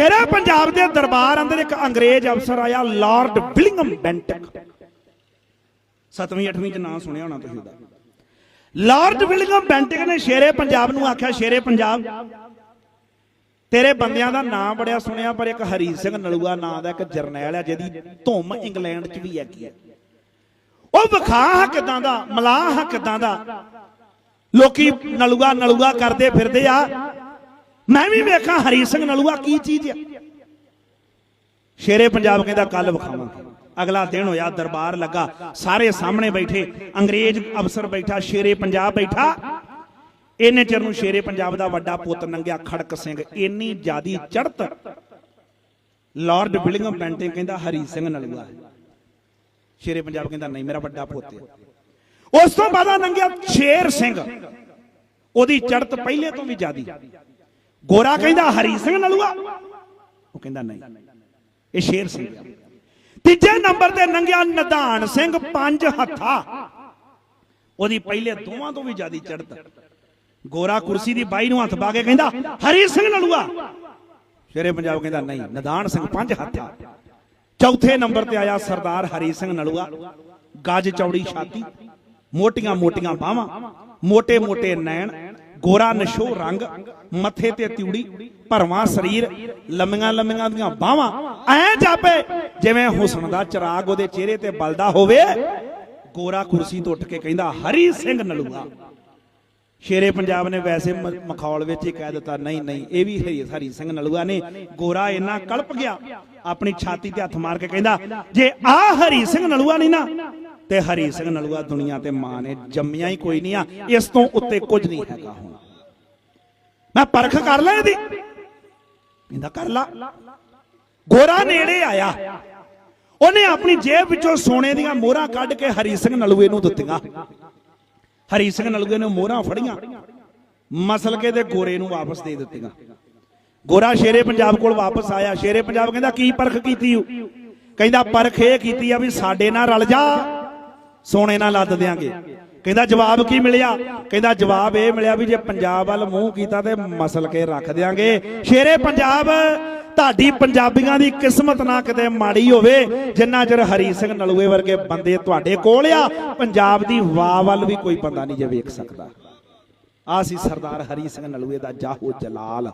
ਸ਼ੇਰੇ ਪੰਜਾਬ ਦੇ ਦਰਬਾਰ ਅੰਦਰ ਇੱਕ ਅੰਗਰੇਜ਼ ਅਫਸਰ ਆਇਆ, ਲਾਰਡ ਵਿਲਿੰਗਮ ਬੈਂਟਕ। 7ਵੀਂ 8ਵੀਂ ਚ ਨਾਂ ਸੁਣਿਆ ਹੋਣਾ ਤੁਸੀਂ ਉਹਦਾ। ਲਾਰਡ ਵਿਲਿੰਗਮ ਬੈਂਟਕ ਨੇ ਸ਼ੇਰੇ ਪੰਜਾਬ ਨੂੰ ਆਖਿਆ, ਸ਼ੇਰੇ ਪੰਜਾਬ। ਤੇਰੇ ਬੰਦਿਆਂ ਦਾ ਨਾਂ ਬੜਿਆ ਸੁਣਿਆ, ਪਰ ਇੱਕ ਹਰੀ ਸਿੰਘ ਨਲੂਆ ਨਾਂ ਦਾ ਇੱਕ ਜਰਨੈਲ ਹੈ ਜਿਹਦੀ ਧੁੰਮ ਇੰਗਲੈਂਡ 'ਚ ਵੀ ਹੈਗੀ ਹੈ ਉਹ ਵਿਖਾ ਹਾਂ ਕਿਦਾਂ ਦਾ, ਮਲਾਹ ਹਾਂ ਕਿਦਾਂ ਦਾ। ਲੋਕੀ ਨਲੂਆ ਨਲੂਆ ਕਰਦੇ ਫਿਰਦੇ ਆ ਮੈਂ ਵੀ ਵੇਖਾਂ, ਹਰੀ ਸਿੰਘ ਨਲੂਆ ਕੀ ਚੀਜ਼ ਆ। ਸ਼ੇਰੇ ਪੰਜਾਬ ਕਹਿੰਦਾ ਕੱਲ ਵਿਖਾਵਾਂਗੇ ਅਗਲਾ ਦਿਨ ਹੋਇਆ, ਦਰਬਾਰ ਲੱਗਾ। ਸਾਰੇ ਸਾਹਮਣੇ ਬੈਠੇ। ਅੰਗਰੇਜ਼ ਅਫਸਰ ਬੈਠਾ, ਸ਼ੇਰੇ ਪੰਜਾਬ ਬੈਠਾ। ਇਹਨੇ ਚਿਰ ਨੂੰ ਸ਼ੇਰੇ ਪੰਜਾਬ ਦਾ ਵੱਡਾ ਪੁੱਤ ਨੰਗਿਆ ਖੜਕ ਸਿੰਘ। ਇੰਨੀ ਜਿਆਦੀ ਚੜਤ ਲਾਰਡ ਵਿਲਿੰਗਮ ਬੈਂਟੇ ਕਹਿੰਦਾ, ਹਰੀ ਸਿੰਘ ਨਲੂਆ ਸ਼ੇਰੇ ਪੰਜਾਬ ਕਹਿੰਦਾ, ਨਹੀਂ, ਮੇਰਾ ਵੱਡਾ ਪੁੱਤ ਹੈ। ਉਸ ਤੋਂ ਬਾਅਦ ਨੰਗਿਆ ਸ਼ੇਰ ਸਿੰਘ। ਉਹਦੀ ਚੜਤ ਪਹਿਲੇ ਤੋਂ ਵੀ ਜਿਆਦੀ। ਗੋਰਾ ਕਹਿੰਦਾ, ਹਰੀ ਸਿੰਘ ਨਲੂਆ। ਉਹ ਕਹਿੰਦਾ, ਨਹੀਂ। ਇਹ ਸ਼ੇਰ ਸਿੰਘ ਤੀਜੇ ਨੰਬਰ ਤੇ ਨੰਗਿਆ ਨਦਾਨ ਸਿੰਘ, ਪੰਜ ਹੱਥਾ। ਉਹਦੀ ਪਹਿਲੇ ਦੋਵਾਂ ਤੋਂ ਵੀ ਜ਼ਿਆਦਾ ਚੜਤ ਗੋਰਾ ਕੁਰਸੀ ਦੀ ਬਾਈ ਨੂੰ ਹੱਥ ਪਾ ਕੇ ਕਹਿੰਦਾ, ਹਰੀ ਸਿੰਘ ਨਲੂਆ। ਸ਼ੇਰੇ ਪੰਜਾਬ ਕਹਿੰਦਾ, ਨਹੀਂ। ਨਦਾਨ ਸਿੰਘ, ਪੰਜ ਹੱਥਾ। ਚੌਥੇ ਨੰਬਰ ਤੇ ਆਇਆ ਸਰਦਾਰ ਹਰੀ ਸਿੰਘ ਨਲੂਆ। ਗੱਜ ਚੌੜੀ ਛਾਤੀ। ਮੋਟੀਆਂ ਮੋਟੀਆਂ ਬਾਹਾਂ। ਮੋਟੇ ਮੋਟੇ ਨੈਣ। ਗੋਰਾ ਨਸ਼ੋ ਰੰਗ, ਮੱਥੇ ਤੇ ਤਿਉੜੀ, ਭਰਵਾਂ ਸਰੀਰ, ਲੰਮੀਆਂ ਲੰਮੀਆਂ ਦੀਆਂ ਬਾਹਾਂ। ਐ ਜਾਪੇ, ਜਿਵੇਂ ਹੁਸਨ ਦਾ ਚਿਰਾਗ ਉਹਦੇ ਚਿਹਰੇ ਤੇ ਬਲਦਾ ਹੋਵੇ, ਗੋਰਾ ਕੁਰਸੀ ਤੋਂ ਉੱਠ ਕੇ ਕਹਿੰਦਾ, ਹਰੀ ਸਿੰਘ ਨਲੂਆ। ਸ਼ੇਰੇ ਪੰਜਾਬ ਨੇ ਵੈਸੇ ਮਖੌਲ ਵਿੱਚ ਹੀ ਕਹਿ ਦਿੱਤਾ, ਨਹੀਂ ਨਹੀਂ, ਇਹ ਵੀ ਹਰੀ ਹਰੀ ਸਿੰਘ ਨਲੂਆ ਨੇ। ਗੋਰਾ ਇੰਨਾ ਕਲਪ ਗਿਆ, ਆਪਣੀ ਛਾਤੀ ਤੇ ਹੱਥ ਮਾਰ ਕੇ ਕਹਿੰਦਾ, ਜੇ ਆ ਹਰੀ ਸਿੰਘ ਨਲੂਆ ਨਹੀਂ ਨਾ ਤੇ ਹਰੀ ਸਿੰਘ ਨਲੂਆ ਦੁਨੀਆ ਤੇ ਮਾਂ ਨੇ ਜੰਮਿਆ ਹੀ ਕੋਈ ਨਹੀਂ ਆ। ਇਸ ਤੋਂ ਉੱਤੇ ਕੁਝ ਨਹੀਂ ਹੈਗਾ ਹੁਣ। ਮੈਂ ਪਰਖ ਕਰ ਲੈ ਇਹਦੀ। ਕਹਿੰਦਾ ਕਰ ਲਾ। ਗੋਰਾ ਨੇੜੇ ਆਇਆ। ਉਹਨੇ ਆਪਣੀ ਜੇਬ ਵਿੱਚੋਂ ਸੋਨੇ ਦੀਆਂ ਮੋਹਰਾਂ ਕੱਢ ਕੇ ਹਰੀ ਸਿੰਘ ਨਲੂਏ ਨੂੰ ਦਿੱਤੀਆਂ। ਹਰੀ ਸਿੰਘ ਨਲੂਏ ਨੇ ਮੋਹਰਾਂ ਫੜੀਆਂ। ਮਸਲ ਕੇ ਤੇ ਗੋਰੇ ਨੂੰ ਵਾਪਸ ਦੇ ਦਿੱਤੀਆਂ। ਗੋਰਾ ਸ਼ੇਰੇ ਪੰਜਾਬ ਕੋਲ ਵਾਪਸ ਆਇਆ। ਸ਼ੇਰੇ ਪੰਜਾਬ ਕਹਿੰਦਾ, ਕੀ ਪਰਖ ਕੀਤੀ ਉਹ ਕਹਿੰਦਾ, ਪਰਖ ਇਹ ਕੀਤੀ ਆ ਵੀ ਸਾਡੇ ਨਾਲ ਰਲ ਜਾ। ਸੋਨੇ ਨਾਲ ਲੱਦ ਦਿਆਂਗੇ। ਕਹਿੰਦਾ ਜਵਾਬ ਕੀ ਮਿਲਿਆ? ਕਹਿੰਦਾ ਜਵਾਬ ਇਹ ਮਿਲਿਆ ਵੀ ਜੇ ਪੰਜਾਬ ਵੱਲ ਮੂੰਹ ਕੀਤਾ ਤੇ ਮਸਲ ਕੇ ਰੱਖ ਦਿਆਂਗੇ। ਸ਼ੇਰੇ ਪੰਜਾਬ, ਤੁਹਾਡੀ ਪੰਜਾਬੀਆਂ ਦੀ ਕਿਸਮਤ ਨਾ ਕਿਤੇ ਮਾੜੀ ਹੋਵੇ, ਜਿੰਨਾ ਚਿਰ ਹਰੀ ਸਿੰਘ ਨਲੂਏ ਵਰਗੇ ਬੰਦੇ ਤੁਹਾਡੇ ਕੋਲ ਆ, ਪੰਜਾਬ ਦੀ ਵਾਹ ਵੱਲ ਵੀ ਕੋਈ ਬੰਦਾ ਨਹੀਂ ਜੇ ਵੇਖ ਸਕਦਾ। ਆ ਸੀ ਸਰਦਾਰ ਹਰੀ ਸਿੰਘ ਨਲੂਏ ਦਾ ਜਾਹੋ ਜਲਾਲ।